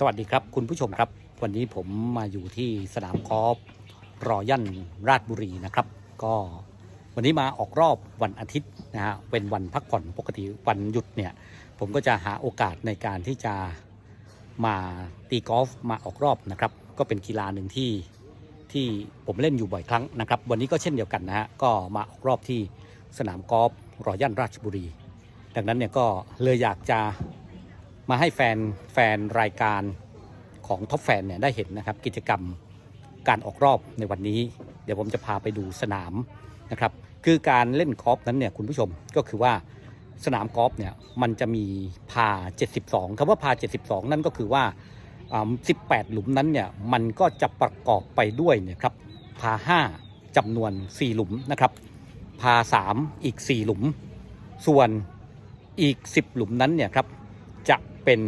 สวัสดีครับคุณผู้ชมครับ วันนี้ผมมาอยู่ที่สนามกอล์ฟรอยันราชบุรีนะครับ ก็วันนี้มาออกรอบวันอาทิตย์นะฮะเป็นวันพักผ่อนปกติวันหยุดเนี่ย ผมก็จะหาโอกาสในการที่จะมาตีกอล์ฟมาออกรอบนะครับ ก็เป็นกีฬาหนึ่งที่ที่ผมเล่นอยู่บ่อยครั้งนะครับ วันนี้ก็เช่นเดียวกันนะฮะก็มาออกรอบที่สนามกอล์ฟรอยันราชบุรี ดังนั้นเนี่ยก็เลยอยากจะ มาให้แฟนแฟนรายการของท็อปแฟนเนี่ยได้เห็นนะครับกิจกรรมการออกรอบในวันนี้ เดี๋ยวผมจะพาไปดูสนามนะครับคือการเล่นกอล์ฟนั้นเนี่ยคุณผู้ชมก็คือว่าสนามกอล์ฟเนี่ยมันจะมีพา 72คำว่าพา 72 นั่นก็คือว่าอ่า 18 หลุมนั้นเนี่ยมันก็จะประกอบไปด้วยเนี่ยครับพา 5จำนวน 4 หลุมนะครับพา 3 อีก 4 หลุม ส่วนอีก 10 หลุมนั้นเนี่ยครับ จะเป็น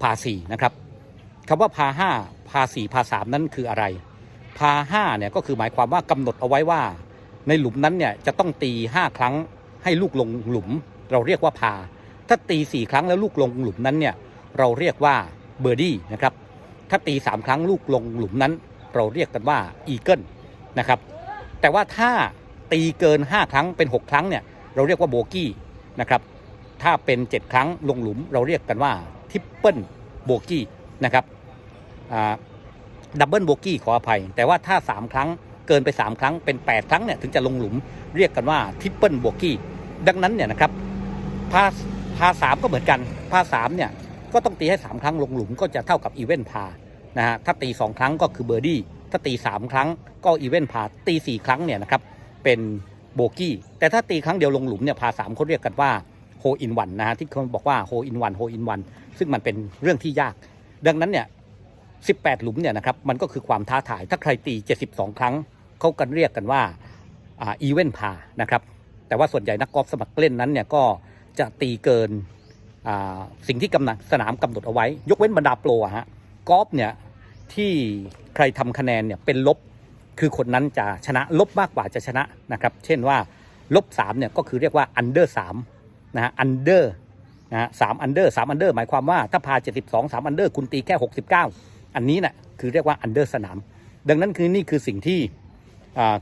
พาสี่นะครับคำว่าพาห้าพาสี่พาสามนั้นคืออะไร พาห้าเนี่ยก็คือหมายความว่ากำหนดเอาไว้ว่า ในหลุมนั้นเนี่ยจะต้องตีห้าครั้งให้ลูกลงหลุม เราเรียกว่าพา ถ้าตีสี่ครั้งแล้วลูกลงหลุมนั้นเนี่ยเราเรียกว่าเบอร์ดี้นะครับถ้าตีสามครั้งลูกลงหลุมนั้น เราเรียกกันว่าอีเกิลนะครับแต่ว่าถ้าตีเกิน 5 ครั้งเป็น 6 ครั้งเนี่ยเราเรียกว่าโบกี้นะครับ ถ้าเป็น 7 ครั้งลงหลุมเราเรียกกันว่าทิปเปิลโบกี้นะครับดับเบิลโบกี้ขออภัย แต่ว่าถ้า 3 ครั้งเกินไป 3 ครั้งเป็น 8 ครั้งเนี่ยถึงจะลงหลุมเรียกกันว่าทิปเปิลโบกี้ดังนั้นเนี่ยนะครับพาพาสามก็เหมือนกันพาสามเนี่ยก็ต้องตีให้ 3 ครั้งลงหลุมก็จะเท่ากับอีเวนพานะฮะถ้าตี 2 ครั้งก็คือเบอร์ดี้ถ้าตี 3 ครั้งก็อีเวนพาตี 4 ครั้งเนี่ยนะครับเป็นโบกี้แต่ถ้าตีครั้งเดียวลงหลุมเนี่ยพาสามเขาเรียกกันว่า โฮอินวันนะฮะที่เขาบอกว่าโฮอินวันโฮอินวันซึ่งมันเป็นเรื่องที่ยาก ดังนั้นเนี่ย18 หลุมเนี่ยนะครับมันก็คือความท้าทายถ้าใครตี 72 ครั้งเขากันเรียกกันว่าอีเวนต์พานะครับแต่ว่าส่วนใหญ่นักกอล์ฟสมัครเล่นนั้นเนี่ยก็จะตีเกินอ่าสิ่งที่กำหนดสนามกำหนดเอาไว้ ยกเว้นบรรดาโปรอะฮะกอล์ฟเนี่ยที่ใครทำคะแนนเนี่ยเป็นลบคือคนนั้นจะชนะลบมากกว่าจะชนะนะครับ เช่นว่าลบ3เนี่ยก็คือเรียกว่าอันเดอร์3 นะฮะอันเดอร์นะฮะสามอันเดอร์สามอันเดอร์หมายความว่าถ้าพา 72 3อันเดอร์คุณตีแค่ 69 อันนี้นะ่ะคือเรียกว่าอันเดอร์สนาม ดังนั้นคือนี่คือสิ่งที่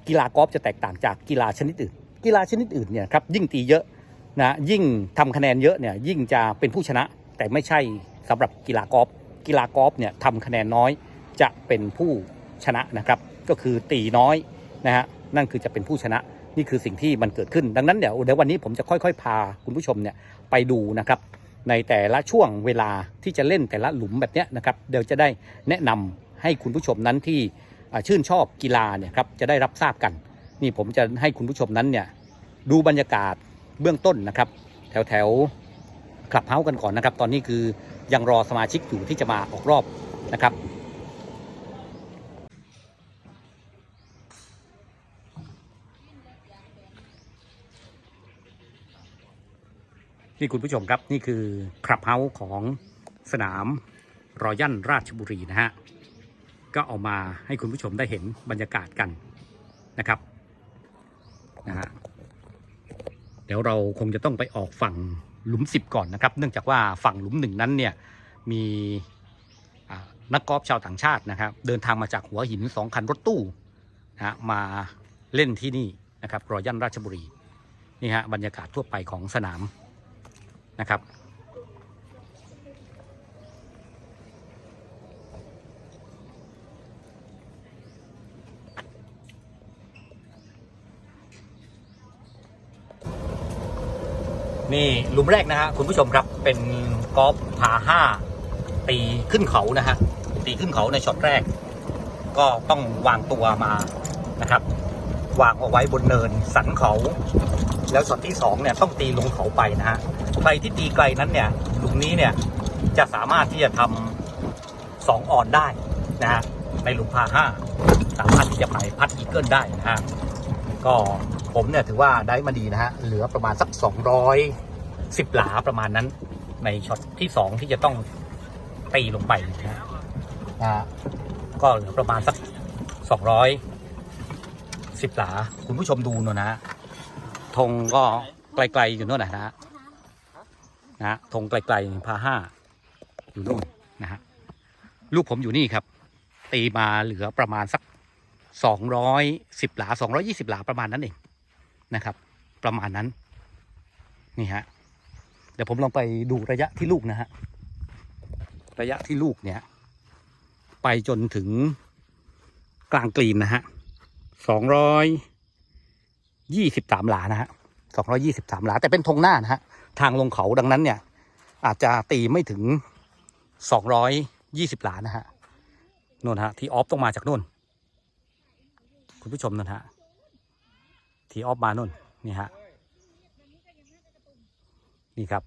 กีฬากอล์ฟจะแตกต่างจากกีฬาชนิดอื่น กีฬาชนิดอื่นเนี่ยครับยิ่งตีเยอะนะยิ่งทำคะแนนเยอะเนี่ยยิ่งจะเป็นผู้ชนะแต่ไม่ใช่สำหรับกีฬากอล์ฟกีฬากอล์ฟเนี่ยทำคะแนนน้อยจะเป็นผู้ชนะนะครับ ก็คือตีน้อยนะฮะนั่นคือจะเป็นผู้ชนะ นี่คือสิ่งที่มันเกิดขึ้น ดังนั้นเดี๋ยวเดี๋ยววันนี้ผมจะค่อยๆ พาคุณผู้ชมเนี่ยไปดูนะครับ ในแต่ละช่วงเวลาที่จะเล่นแต่ละหลุมแบบนี้นะครับเดี๋ยวจะได้แนะนำให้คุณผู้ชมนั้นที่ชื่นชอบกีฬาเนี่ยครับจะได้รับทราบกัน นี่ผมจะให้คุณผู้ชมนั้นเนี่ยดูบรรยากาศเบื้องต้นนะครับ แถวแถวคลับเฮาส์กันก่อนนะครับ ตอนนี้คือยังรอสมาชิกอยู่ที่จะมาออกรอบนะครับ นี่คุณผู้ชมครับนี่คือคลับเฮาส์ของสนามรอยันราชบุรีนะฮะก็เอามาให้คุณผู้ชมได้เห็นบรรยากาศกันนะครับนะฮะเดี๋ยวเราคงจะต้องไปออกฝั่งหลุมสิบก่อนนะครับ เนื่องจากว่าฝั่งหลุมหนึ่งนั้นเนี่ยมีนักกอล์ฟชาวต่างชาตินะครับ เดินทางมาจากหัวหินสองคันรถตู้นะฮะมาเล่นที่นี่นะครับรอยันราชบุรีนี่ฮะบรรยากาศทั่วไปของสนาม นะครับ นี่หลุมแรกนะฮะคุณผู้ชมครับเป็นกอล์ฟพาห้าตีขึ้นเขานะฮะตีขึ้นเขาในช็อตแรก ก็ต้องวางตัวมานะครับ วางเอาไว้บนเนินสันเขา แล้วช็อตที่สองเนี่ยต้องตีลงเขาไปนะฮะ ใครที่ตีไกลนั้นเนี่ยหลุมนี้เนี่ยจะสามารถที่จะทำสองออนได้นะฮะในหลุมพาห้าสามารถที่จะไปพัดอีเกิลได้นะฮะก็ผมเนี่ยถือว่าได้มาดีนะฮะเหลือประมาณสัก 210 หลาประมาณนั้นในช็อตที่สองที่จะต้องตีลงไปนะฮะก็เหลือประมาณสัก 210 หลา คุณผู้ชมดูหน่อยนะฮะธงก็ไกลๆอยู่โน่นนะฮะ นะฮะธงไกลๆพาห้าอยู่นู่นนะฮะลูกผมอยู่นี่ครับ ตีมาเหลือประมาณสักสองร้อยสิบหลาสองร้อยี่สิบหลาประมาณนั้นเองนะครับ ประมาณนั้น นี่ฮะเดี๋ยวผมลองไปดูระยะที่ลูกนะฮะระยะที่ลูกเนี่ย ไปจนถึงกลางกรีนนะฮะสองร้อยยี่สิบสามหลานะฮะสองร้อยี่สิบสามหลา แต่เป็นธงหน้านะฮะ ทางลงเขาดังนั้นเนี่ย อาจจะตีไม่ถึงสองร้อยยี่สิบหลานะฮะนู่นฮะที่ออฟต้องมาจากนู่น คุณผู้ชมนั่นฮะที่ออฟมานู่นนี่ฮะนี่ครับ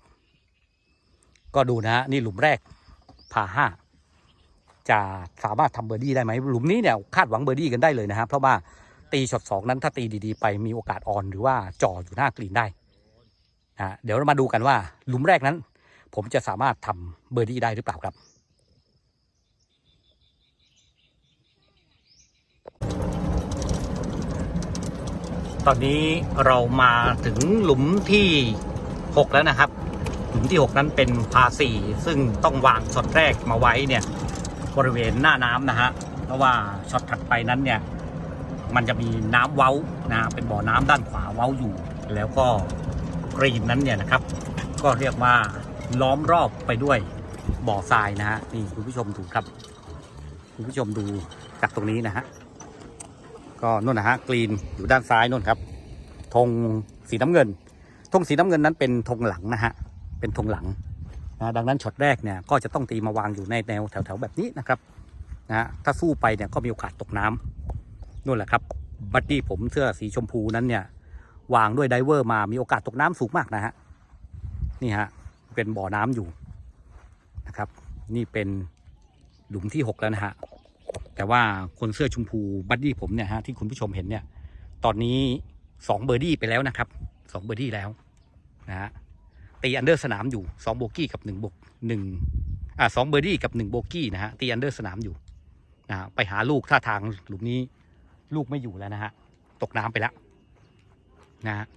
ก็ดูนะฮะนี่หลุมแรกพาห้าจะสามารถทำเบอร์ดี้ได้ไหมหลุมนี้เนี่ยคาดหวังเบอร์ดี้กันได้เลยนะฮะเพราะว่าตีช็อตสองนั้นถ้าตีดีๆ ไปมีโอกาสออนหรือว่าจ่ออยู่หน้ากรีนได้ นะเดี๋ยวเรามาดูกันว่าหลุมแรกนั้น ผมจะสามารถทำเบอร์ดี้ได้หรือเปล่าครับตอนนี้เรามาถึงหลุมที่ 6 แล้วนะครับ หลุมที่ 6 นั้นเป็นพาสี่ซึ่งต้องวางช็อตแรกมาไว้เนี่ยบริเวณหน้าน้ำนะฮะเพราะว่าช็อตถัดไปนั้นเนี่ยมันจะมีน้ำเว้านะเป็นบ่อน้ำด้านขวาเว้าอยู่ แล้วก็ กรีนนั้นเนี่ยนะครับ ก็เรียกว่าล้อมรอบไปด้วยบ่อทรายนะฮะนี่คุณผู้ชมดูครับ คุณผู้ชมดูจากตรงนี้นะฮะก็นู่นนะฮะกรีนอยู่ด้านซ้ายนู่นครับธงสีน้ำเงินธงสีน้ำเงินนั้นเป็นธงหลังนะฮะเป็นธงหลังนะดังนั้นช็อตแรกเนี่ยก็จะต้องตีมาวางอยู่ในแนวแถวๆแบบนี้นะครับนะฮะถ้าสู้ไปเนี่ยก็มีโอกาสตกน้ำนู่นแหละครับบัดดี้ผมเสื้อสีชมพูนั้นเนี่ย วางด้วยไดเวอร์มามีโอกาสตกน้ำสูงมากนะฮะนี่ฮะเป็นบ่อน้ำอยู่นะครับ นี่เป็นหลุมที่ 6 แล้วนะฮะแต่ว่าคนเสื้อชมพูบัดดี้ผมเนี่ยฮะที่คุณผู้ชมเห็นเนี่ย ตอนนี้ 2 เบอร์ดี้ไปแล้วนะครับ 2 เบอร์ดี้แล้วนะฮะตีอันเดอร์สนามอยู่สองโบกี้กับหนึ่งบกหนึ่งอ่าสองเบอร์ดี้กับหนึ่งโบกี้นะฮะตีอันเดอร์สนามอยู่นะฮะไปหาลูกท่าทางหลุมนี้ลูกไม่อยู่แล้วนะฮะตกน้ำไปแล้ว นะฮะ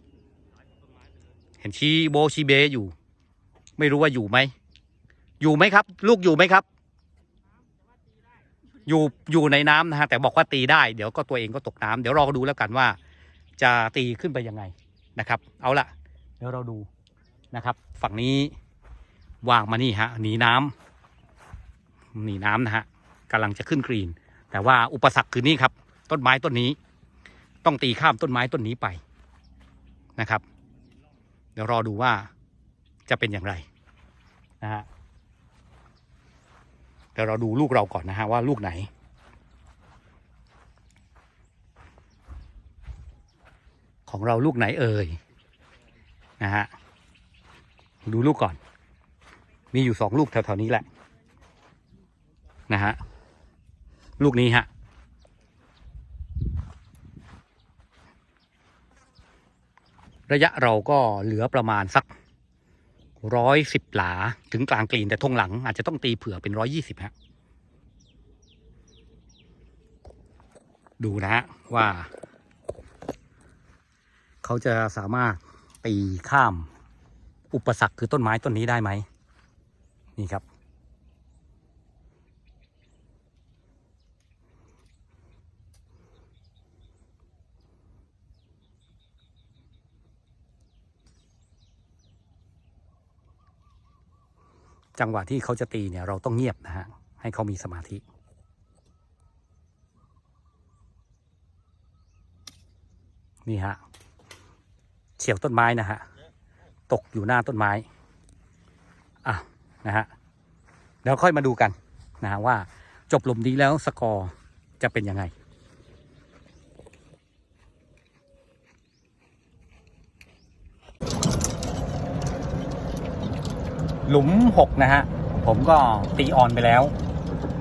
เห็นชีโบชีเบอยู่ ไม่รู้ว่าอยู่ไหม อยู่ไหมครับ ลูกอยู่ไหมครับ อยู่อยู่ในน้ำนะฮะแต่บอกว่าตีได้เดี๋ยวก็ตัวเองก็ตกน้ำเดี๋ยวรอดูแล้วกันว่า จะตีขึ้นไปยังไงนะครับ เอาละเดี๋ยวเราดูนะครับ ฝั่งนี้วางมานี่ฮะหนีน้ำหนีน้ำนะฮะกำลังจะขึ้นกรีน แต่ว่าอุปสรรคคือนี่ครับ ต้นไม้ต้นนี้ ต้องตีข้ามต้นไม้ต้นนี้ไป นะครับ เดี๋ยวรอดูว่าจะเป็นอย่างไรนะฮะเดี๋ยวเราดูลูกเราก่อนนะฮะว่าลูกไหน ของเราลูกไหนเอ่ยนะฮะดูลูกก่อน มีอยู่สองลูกแถวๆนี้แหละนะฮะลูกนี้ฮะ ระยะเราก็เหลือประมาณสักร้อยสิบหลาถึงกลางกรีนแต่ทงหลังอาจจะต้องตีเผื่อเป็นร้อยยี่สิบฮะดูนะฮะว่า เขาจะสามารถตีข้ามอุปสรรคคือต้นไม้ต้นนี้ได้ไหมนี่ครับ จังหวะที่เขาจะตีเนี่ยเราต้องเงียบนะฮะให้เขามีสมาธินี่ฮะเฉียวต้นไม้นะฮะตกอยู่หน้าต้นไม้อะนะฮะเดี๋ยวค่อยมาดูกันนะฮะว่าจบลมนี้แล้วสกอร์จะเป็นยังไง หลุมหกนะฮะ ผมก็ตีออนไปแล้ว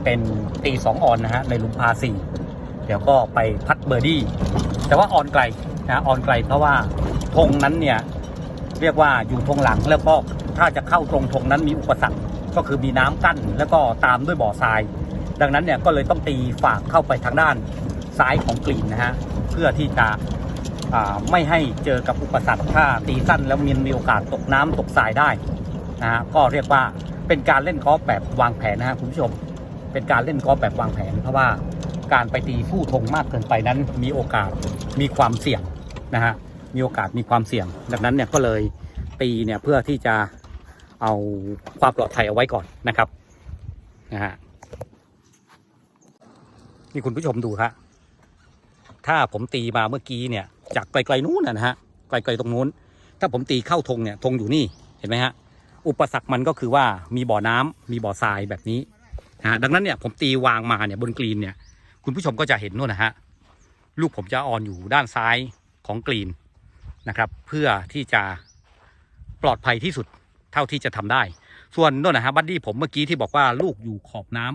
เป็นตีสองออนนะฮะ ในหลุมพาสี่เดี๋ยวก็ไปพัดเบอร์ดี้ แต่ว่าออนไกลนะออนไกลเพราะว่าธงนั้นเนี่ย เรียกว่าอยู่ธงหลังแล้วก็ถ้าจะเข้าตรงธงนั้นมีอุปสรรคก็คือมีน้ำกั้นแล้วก็ตามด้วยบ่อทราย ดังนั้นเนี่ยก็เลยต้องตีฝากเข้าไปทางด้านซ้ายของกรีนนะฮะเพื่อที่จะไม่ให้เจอกับอุปสรรคถ้าตีสั้นแล้วมีมีโอกาสตกน้ำตกทรายได้ นะฮะก็เรียกว่าเป็นการเล่นกอล์ฟแบบวางแผนนะฮะคุณผู้ชม เป็นการเล่นกอล์ฟแบบวางแผน เพราะว่าการไปตีสู้ธงมากเกินไปนั้น มีโอกาสมีความเสี่ยงนะฮะมีโอกาสมีความเสี่ยง ดังนั้นเนี่ยก็เลยตีเนี่ยเพื่อที่จะเอาความปลอดภัยเอาไว้ก่อนนะครับนะฮะนี่คุณผู้ชมดูครับถ้าผมตีมาเมื่อกี้เนี่ย จากไกลๆนู้นนะฮะไกลๆตรงนู้น ถ้าผมตีเข้าธงเนี่ยธงอยู่นี่เห็นไหมฮะ อุปสรรคมันก็คือว่ามีบ่อน้ำมีบ่อทรายแบบนี้นะฮะดังนั้นเนี่ยผมตีวางมาเนี่ยบนกรีนเนี่ย คุณผู้ชมก็จะเห็นนู่นนะฮะลูกผมจะออนอยู่ด้านซ้ายของกรีนนะครับ เพื่อที่จะปลอดภัยที่สุดเท่าที่จะทำได้ ส่วนนู่นนะฮะบัดดี้ผมเมื่อกี้ที่บอกว่าลูกอยู่ขอบน้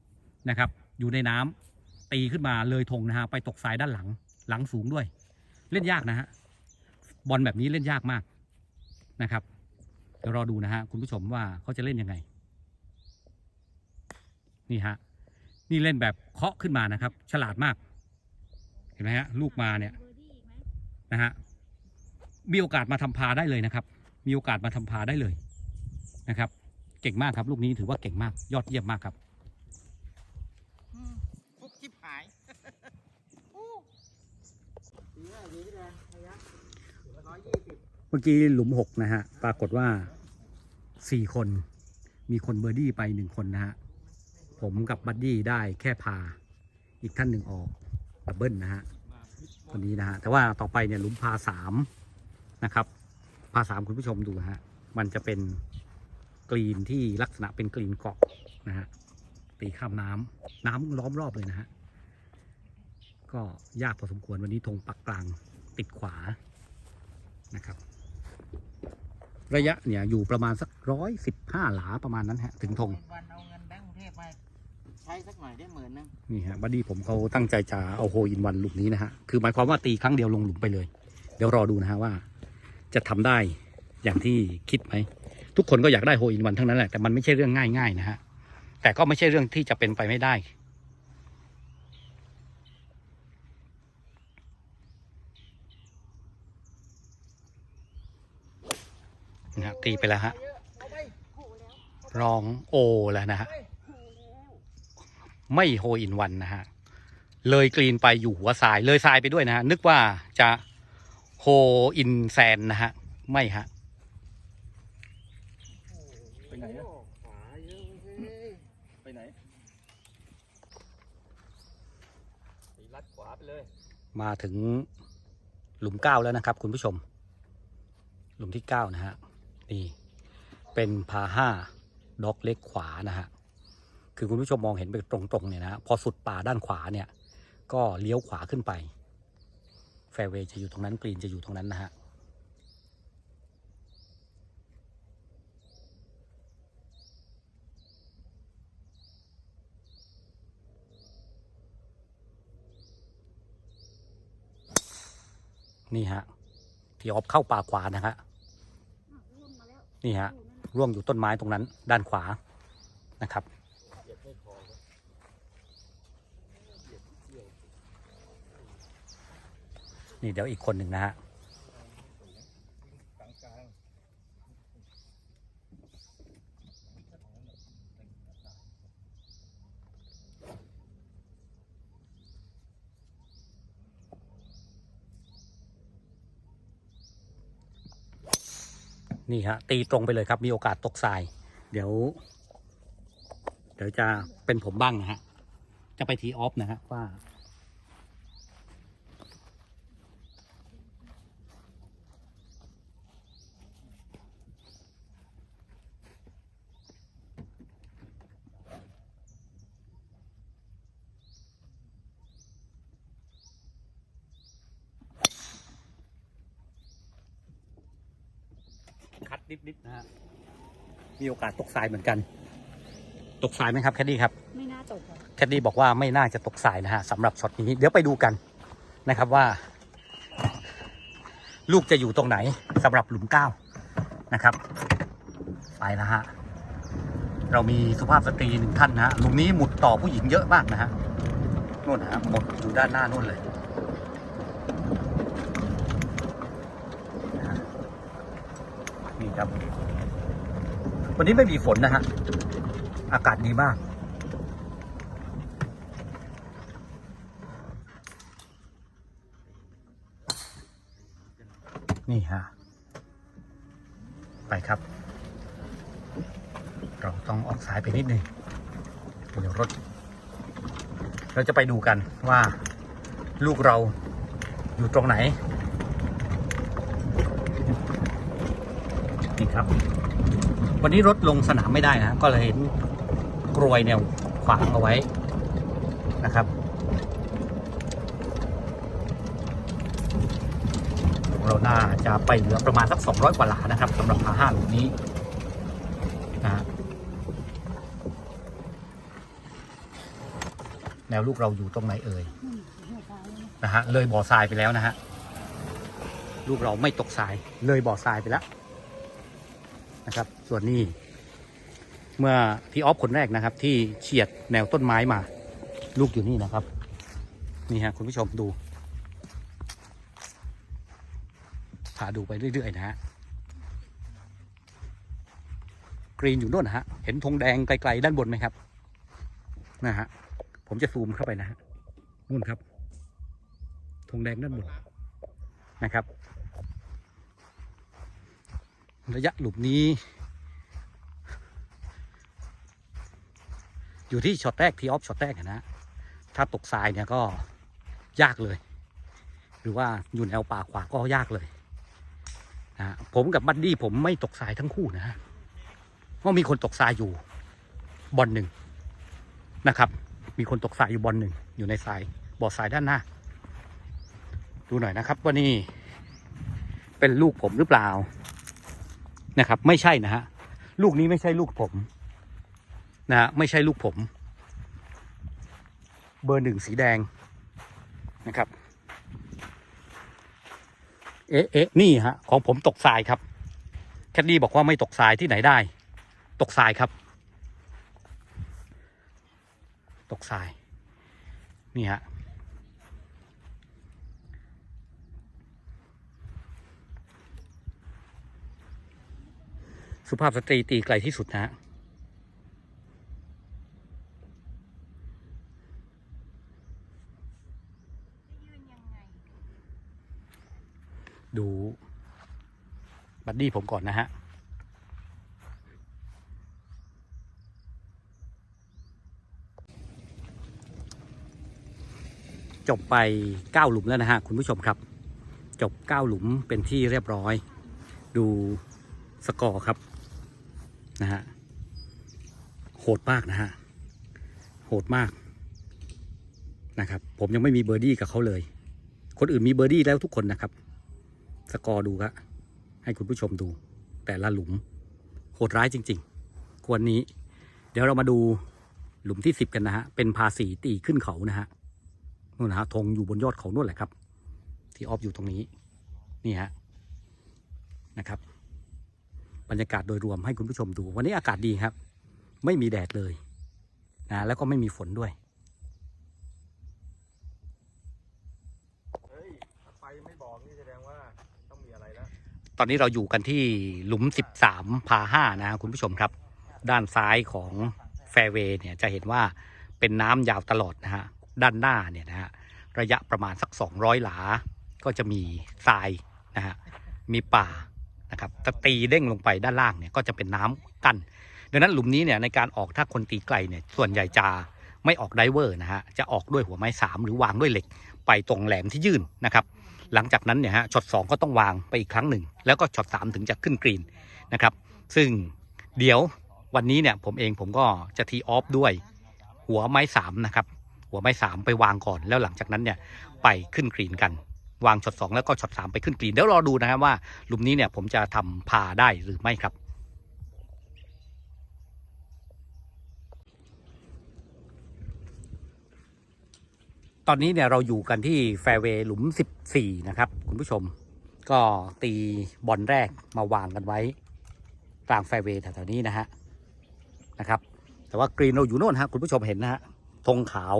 ำนะครับ อยู่ในน้ำตีขึ้นมาเลยธงนะฮะไปตกทรายด้านหลังหลังสูงด้วย เล่นยากนะฮะบอลแบบนี้เล่นยากมากนะครับ ดี๋ยวรอดูนะฮะคุณผู้ชมว่าเขาจะเล่นยังไง นี่ฮะ นี่เล่นแบบเคาะขึ้นมานะครับ ฉลาดมาก เห็นไหมฮะ ลูกมาเนี่ยนะฮะ มีโอกาสมาทำพาได้เลยนะครับ มีโอกาสมาทำพาได้เลยนะครับ เก่งมากครับลูกนี้ถือว่าเก่งมาก ยอดเยี่ยมมากครับอืมฟุกชิบหายอู้ดีเลยดีเลยระยะร้อยยี่สิบเมื่อกี้หลุมหกนะฮะ ปรากฏว่า สี่คน มีคนเบอร์ดี้ไปหนึ่งคนนะฮะ ผมกับบัดดี้ได้แค่พา อีกท่านหนึ่งออกดับเบิลนะฮะคนนี้นะฮะ แต่ว่าต่อไปเนี่ยหลุมพาสามนะครับ พาสามคุณผู้ชมดูฮะ มันจะเป็นกรีนที่ลักษณะเป็นกรีนเกาะนะฮะ ตีข้ามน้ำน้ำล้อมรอบเลยนะฮะ ก็ยากพอสมควรวันนี้ธงปักกลางติดขวานะครับ ระยะเนี่ยอยู่ประมาณสักร้อยสิบห้าหลาประมาณนั้นฮะถึงธงวันเอาเงินแบงก์กรุงเทพมาใช้สักหน่อยได้หมื่นนึงนี่ฮะบัดดี้ผมเขาตั้งใจจะเอาโฮอินวันลูกนี้นะฮะคือหมายความว่าตีครั้งเดียวลงหลุมไปเลย เดี๋ยวรอดูนะฮะว่า จะทำได้อย่างที่คิดไหมทุกคนก็อยากได้โฮอินวันทั้งนั้นแหละแต่มันไม่ใช่เรื่องง่ายๆนะฮะแต่ก็ไม่ใช่เรื่องที่จะเป็นไปไม่ได้ นะฮะ ตีไปแล้วฮะเอาไปคู่แล้วรองโอแล้วนะฮะไม่โฮอินวันนะฮะเลยกรีนไปอยู่หัวทรายเลยทรายไปด้วยนะฮะนึกว่าจะโฮอินแซนนะฮะไม่ฮะไปไหนอะขาเยอะเว้ยไปไหนตีลัดขวาไปเลย มาถึงหลุมเก้าแล้วนะครับ คุณผู้ชม หลุมที่เก้านะฮะ นี่เป็นพาห้าด็อกเล็กขวานะฮะคือคุณผู้ชมมองเห็นไปตรงๆเนี่ยนะฮะพอสุดป่าด้านขวาเนี่ยก็เลี้ยวขวาขึ้นไป แฟร์เวย์จะอยู่ตรงนั้นกรีนจะอยู่ตรงนั้นนะฮะนี่ฮะที่ออฟเข้าป่าขวานะฮะ นี่ฮะร่วงอยู่ต้นไม้ตรงนั้นด้านขวานะครับ นี่เดี๋ยวอีกคนหนึ่งนะฮะ กลางกลาง นี่ฮะตีตรงไปเลยครับ มีโอกาสตกทราย เดี๋ยว เดี๋ยวจะเป็นผมบ้างนะฮะ จะไปทีออฟนะฮะว่า ดนิดๆนะฮะมีโอกาสตกทรายเหมือนกัน ตกทรายไหมครับแคดดี้ครับไม่น่าตกค่ะแคดดี้บอกว่าไม่น่าจะตกทรายนะฮะสำหรับช็อตนี้เดี๋ยวไปดูกันนะครับว่า ลูกจะอยู่ตรงไหนสำหรับหลุมเก้านะครับไปนะฮะเรามีสุภาพสตรีหนึ่งท่านนะฮะหลุมนี้หมุดต่อผู้หญิงเยอะมากนะฮะนู่นนะฮะหมดอยู่ด้านหน้านู่นเลย ครับ วันนี้ไม่มีฝนนะฮะ อากาศดีมาก นี่ฮะ ไปครับ เราต้องออกสายไปนิดนึงเดี๋ยวรถ เราจะไปดูกันว่าลูกเราอยู่ตรงไหน ครับ วันนี้รถลงสนามไม่ได้นะก็เลยเห็นกรวยเนี่ยขวางเอาไว้นะครับ เราน่าจะไปเหลือประมาณสัก 200 กว่าหลานะครับสำหรับพาห้าหลุมนี้นะฮะแนวลูกเราอยู่ตรงไหนเอ่ยนะฮะเลยบ่อทรายไปแล้วนะฮะลูกเราไม่ตกทรายเลยบ่อทรายไปแล้ว นะครับ ส่วนนี้ เมื่อที่ออฟคนแรกนะครับ ที่เฉียดแนวต้นไม้มา ลูกอยู่นี่นะครับ นี่ฮะคุณผู้ชมดูพาดูไปเรื่อยๆนะฮะกรีนอยู่โน่นนะฮะ เห็นธงแดงไกลๆด้านบนไหมครับ นะฮะ ผมจะซูมเข้าไปนะฮะนู่นครับธงแดงด้านบนนะครับ ระยะหลุมนี้ อยู่ที่ช็อตแรกทีออฟช็อตแรกนะถ้าตกทรายเนี่ยก็ยากเลย หรือว่าอยู่แนวป่าขวาก็ยากเลยนะผมกับบัดดี้ผมไม่ตกทรายทั้งคู่นะฮะเพราะมีคนตกทรายอยู่บอลหนึ่งนะครับ มีคนตกทรายอยู่บอลหนึ่งอยู่ในทรายบ่อทรายด้านหน้า ดูหน่อยนะครับว่านี่เป็นลูกผมหรือเปล่า นะครับ ไม่ใช่นะฮะลูกนี้ไม่ใช่ลูกผมนะฮะไม่ใช่ลูกผม เบอร์หนึ่งสีแดงนะครับเอ๊ะเอ๊ะนี่ฮะของผมตกทรายครับ แคดดี้บอกว่าไม่ตกทรายที่ไหนได้ ตกทรายครับ ตกทราย นี่ฮะ สุภาพสตรีตีไกลที่สุดนะฮะดูบัดดี้ผมก่อนนะฮะ จบไปเก้าหลุมแล้วนะฮะ คุณผู้ชมครับ จบเก้าหลุมเป็นที่เรียบร้อย ดูสกอร์ครับ นะฮะโหดมากนะฮะโหดมากนะครับ ผมยังไม่มีเบอร์ดี้กับเขาเลย คนอื่นมีเบอร์ดี้แล้วทุกคนนะครับ สกอร์ดูครับให้คุณผู้ชมดู แต่ละหลุมโหดร้ายจริง ๆ ควรนี้ เดี๋ยวเรามาดูหลุมที่สิบกันนะฮะ เป็นพาสีตีขึ้นเขานะฮะนู่นนะฮะธงอยู่บนยอดเขานู่นแหละครับ ที่ออฟอยู่ตรงนี้ นี่ฮะนะครับ บรรยากาศโดยรวมให้คุณผู้ชมดู วันนี้อากาศดีครับ ไม่มีแดดเลยนะแล้วก็ไม่มีฝนด้วยเฮ้ยถ้าไปไม่บอกนี่แสดงว่าต้องมีอะไรแล้วตอนนี้เราอยู่กันที่หลุม 13พาห้านะคุณผู้ชมครับ ด้านซ้ายของแฟร์เวย์เนี่ยจะเห็นว่าเป็นน้ำยาวตลอดนะฮะด้านหน้าเนี่ยนะฮะระยะประมาณสัก 200 หลา ก็จะมีทรายนะฮะมีป่า นะครับถ้าตีเด้งลงไปด้านล่างเนี่ยก็จะเป็นน้ำกั้นดังนั้นหลุมนี้เนี่ยในการออกถ้าคนตีไกลเนี่ยส่วนใหญ่จะไม่ออกไดเวอร์นะฮะจะออกด้วยหัวไม้สามหรือวางด้วยเหล็ก ไปตรงแหลมที่ยื่นนะครับหลังจากนั้นเนี่ยฮะช็อตสองก็ต้องวางไปอีกครั้งหนึ่ง แล้วก็ช็อตสามถึงจะขึ้นกรีนนะครับซึ่งเดี๋ยววันนี้เนี่ยผมเองผมก็จะทีออฟด้วยหัวไม้สามนะครับหัวไม้สามไปวางก่อนแล้วหลังจากนั้นเนี่ยไปขึ้นกรีนกัน วางช็อตสองแล้วก็ช็อตสามไปขึ้นกรีนเดี๋ยวรอดูนะครับว่าหลุมนี้เนี่ยผมจะทำพาได้หรือไม่ครับตอนนี้เนี่ยเราอยู่กันที่แฟร์เวย์หลุม 14 นะครับ คุณผู้ชม ก็ตีบอลแรกมาวางกันไว้ กลางแฟร์เวย์แถวๆนี้นะฮะนะครับ แต่ว่ากรีนเราอยู่โน่นฮะคุณผู้ชมเห็นนะฮะธงขาว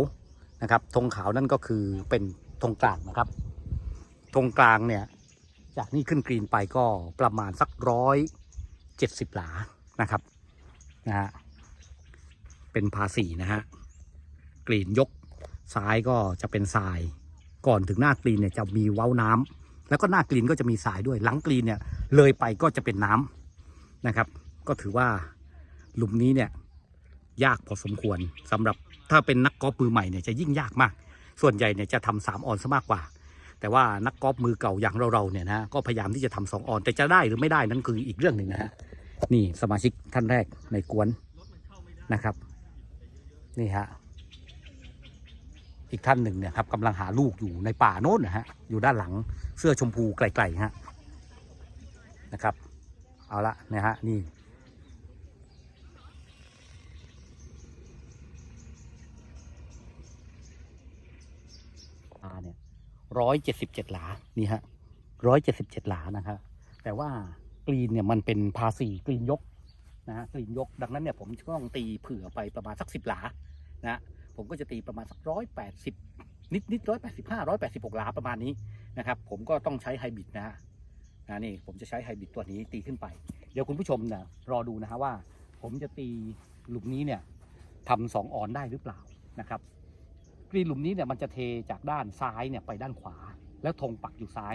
นะครับธงขาวนั่นก็คือเป็นธงกลางนะครับ ธงกลางเนี่ย จากนี่ขึ้นกรีนไปก็ประมาณสักร้อยเจ็ดสิบหลานะครับนะฮะเป็นพาสีนะฮะกรีนยกซ้ายก็จะเป็นทราย ก่อนถึงหน้ากรีนเนี่ยจะมีเว้าน้ำแล้วก็หน้ากรีนก็จะมีทรายด้วยหลังกรีนเนี่ยเลยไปก็จะเป็นน้ำนะครับ ก็ถือว่าหลุมนี้เนี่ยยากพอสมควรสำหรับถ้าเป็นนักกอล์ฟมือใหม่เนี่ยจะยิ่งยากมาก ส่วนใหญ่เนี่ยจะทำสามออนซะมากกว่า แต่ว่านักกอล์ฟมือเก่าอย่างเราๆเนี่ยนะก็พยายามที่จะทำสองออน แต่จะได้หรือไม่ได้นั้นคืออีกเรื่องหนึ่งนะฮะนี่สมาชิกท่านแรกในกวนนะครับ นี่ฮะอีกท่านหนึ่งเนี่ยครับกำลังหาลูกอยู่ในป่าโน้นนะฮะอยู่ด้านหลังเสื้อชมพูไกลๆฮะนะครับ เอาละนะฮะนี่ ปลาเนี่ย ร้อยเจ็ดสิบเจ็ดหลา นี่ฮะร้อยเจ็ดสิบเจ็ดหลานะครับแต่ว่ากรีนเนี่ยมันเป็นพาสีกรีนยกนะฮะกรีนยก ดังนั้นเนี่ยผมก็ต้องตีเผื่อไปประมาณสักสิบหลานะฮะผมก็จะตีประมาณสักร้อยแปดสิบนิดนิดร้อยแปดสิบห้าร้อยแปดสิบหกหลาประมาณนี้นะครับผมก็ต้องใช้ไฮบริดนะฮะนะนี่ผมจะใช้ไฮบริดตัวนี้ตีขึ้นไป เดี๋ยวคุณผู้ชมนะรอดูนะฮะว่า ผมจะตีหลุมนี้เนี่ยทำสองออนได้หรือเปล่านะครับ กรีนหลุมนี้เนี่ยมันจะเทจากด้านซ้ายเนี่ยไปด้านขวา แล้วธงปักอยู่ซ้าย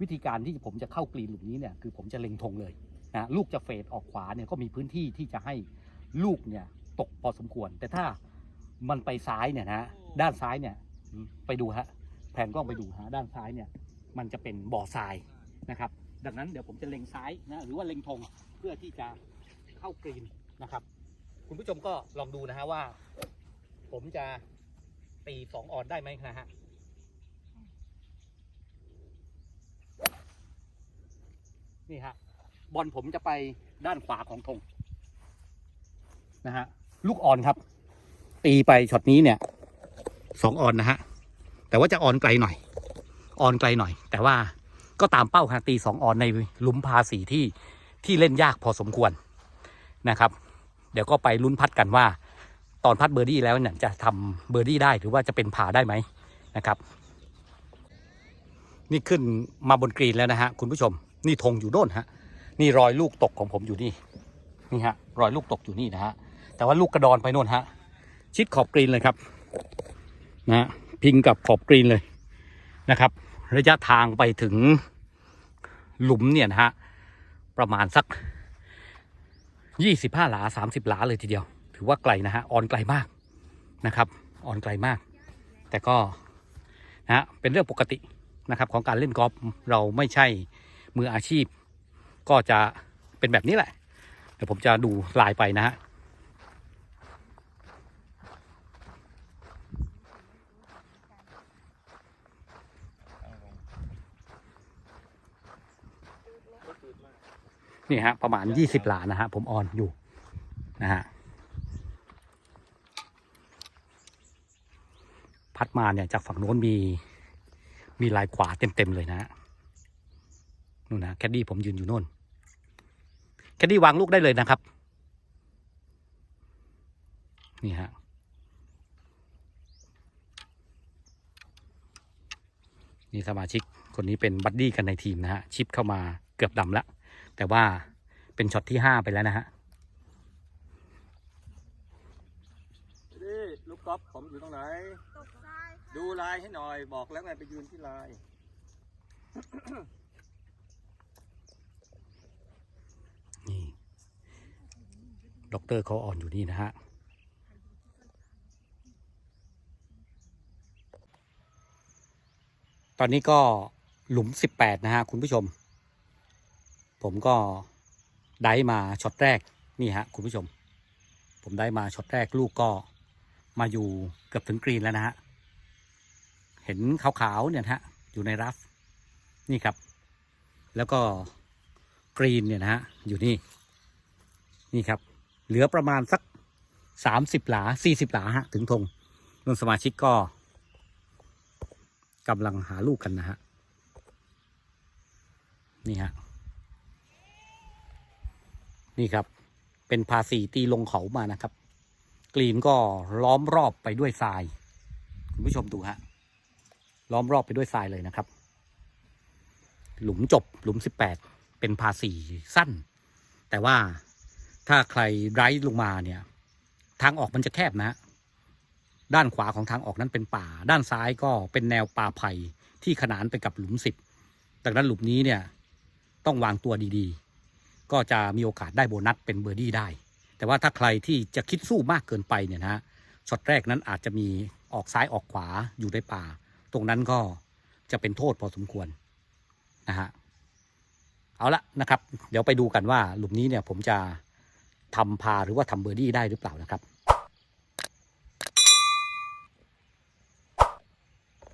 วิธีการที่ผมจะเข้ากรีนหลุมนี้เนี่ยคือผมจะเล็งธงเลยนะลูกจะเฟดออกขวาเนี่ยก็มีพื้นที่ที่จะให้ลูกเนี่ยตกพอสมควร แต่ถ้ามันไปซ้ายเนี่ยนะด้านซ้ายเนี่ยไปดูฮะแผนกล้องไปดูฮะด้านซ้ายเนี่ยมันจะเป็นบ่อทรายนะครับ ดังนั้นเดี๋ยวผมจะเล็งซ้ายนะหรือว่าเล็งธงเพื่อที่จะเข้ากรีนนะครับ คุณผู้ชมก็ลองดูนะฮะว่า ผมจะ ตีสองออนได้ไหมนะฮะนี่ฮะบอลผมจะไปด้านขวาของธงนะฮะลูกออนครับ ตีไปช็อตนี้เนี่ยสองออนนะฮะแต่ว่าจะออนไกลหน่อยออนไกลหน่อย แต่ว่าก็ตามเป้าฮะตีสองออนในหลุมพาสีที่ที่เล่นยากพอสมควรนะครับ เดี๋ยวก็ไปลุ้นพัดกันว่า ตอนพัดเบอร์ดี้แล้วเนี่ยจะทำเบอร์ดี้ได้หรือว่าจะเป็นผ่าได้ไหมนะครับ นี่ขึ้นมาบนกรีนแล้วนะฮะคุณผู้ชม นี่ธงอยู่โน่นฮะนี่รอยลูกตกของผมอยู่นี่นี่ฮะรอยลูกตกอยู่นี่นะฮะแต่ว่าลูกกระดอนไปโน่นฮะชิดขอบกรีนเลยครับนะฮะพิงกับขอบกรีนเลยนะครับ ระยะทางไปถึงหลุมเนี่ยนะฮะประมาณสักยี่สิบห้าหลาสามสิบหลาเลยทีเดียว ถือว่าไกลนะฮะออนไกลมากนะครับออนไกลมาก แต่ก็นะฮะเป็นเรื่องปกตินะครับของการเล่นกอล์ฟเราไม่ใช่มืออาชีพ ก็จะเป็นแบบนี้แหละ เดี๋ยวผมจะดูลายไปนะฮะนี่ฮะประมาณยี่สิบหลานะฮะผมออนอยู่นะฮะ พัดมาเนี่ยจากฝั่งโน้นมี มีลายขวาเต็มๆเลยนะฮะนู่นนะแคดดี้ผมยืนอยู่โน่นแคดดี้วางลูกได้เลยนะครับ นี่ฮะนี่สมาชิกคนนี้เป็นบัดดี้กันในทีมนะฮะชิปเข้ามาเกือบดำแล้วแต่ว่าเป็นช็อตที่ห้าไปแล้วนะฮะลูกกอล์ฟผมอยู่ตรงไหน ดูลายให้หน่อย บอกแล้วไงไปยืนที่ลาย นี่ด็อกเตอร์เขาอ่อนอยู่นี่นะฮะ ตอนนี้ก็หลุมสิบแปดนะฮะ คุณผู้ชม ผมก็ได้มาช็อตแรกนี่ฮะ คุณผู้ชม ผมได้มาช็อตแรกลูกก็มาอยู่เกือบถึงกรีนแล้วนะฮะ เห็นขาวๆเนี่ยนะฮะอยู่ในรัฟนี่ครับ แล้วก็กรีนเนี่ยนะฮะอยู่นี่นี่ครับ เหลือประมาณสักสามสิบหลาสี่สิบหลาฮะถึงธงนุ่นสมาชิกก็กำลังหาลูกกันนะฮะนี่ฮะนี่ครับ เป็นพาสีตีลงเขามานะครับ กรีนก็ล้อมรอบไปด้วยทราย คุณผู้ชมดูฮะ ล้อมรอบไปด้วยทรายเลยนะครับ หลุมจบหลุมสิบแปดเป็นพาสีสั้น แต่ว่าถ้าใครไร้ลงมาเนี่ย ทางออกมันจะแคบนะ ด้านขวาของทางออกนั้นเป็นป่า ด้านซ้ายก็เป็นแนวป่าไผ่ที่ขนานไปกับหลุมสิบจากนั้นหลุมนี้เนี่ยต้องวางตัวดีๆ ก็จะมีโอกาสได้โบนัสเป็นเบอร์ดี้ได้ แต่ว่าถ้าใครที่จะคิดสู้มากเกินไปเนี่ยนะช็อตแรกนั้นอาจจะมีออกซ้ายออกขวาอยู่ในป่า รงนั้นก็จะเป็นโทษพอสมควรนะฮะเอาละนะครับ เดี๋ยวไปดูกันว่าหลุมนี้เนี่ยผมจะทำพาหรือว่าทำเบอร์ดี้ได้หรือเปล่านะครับ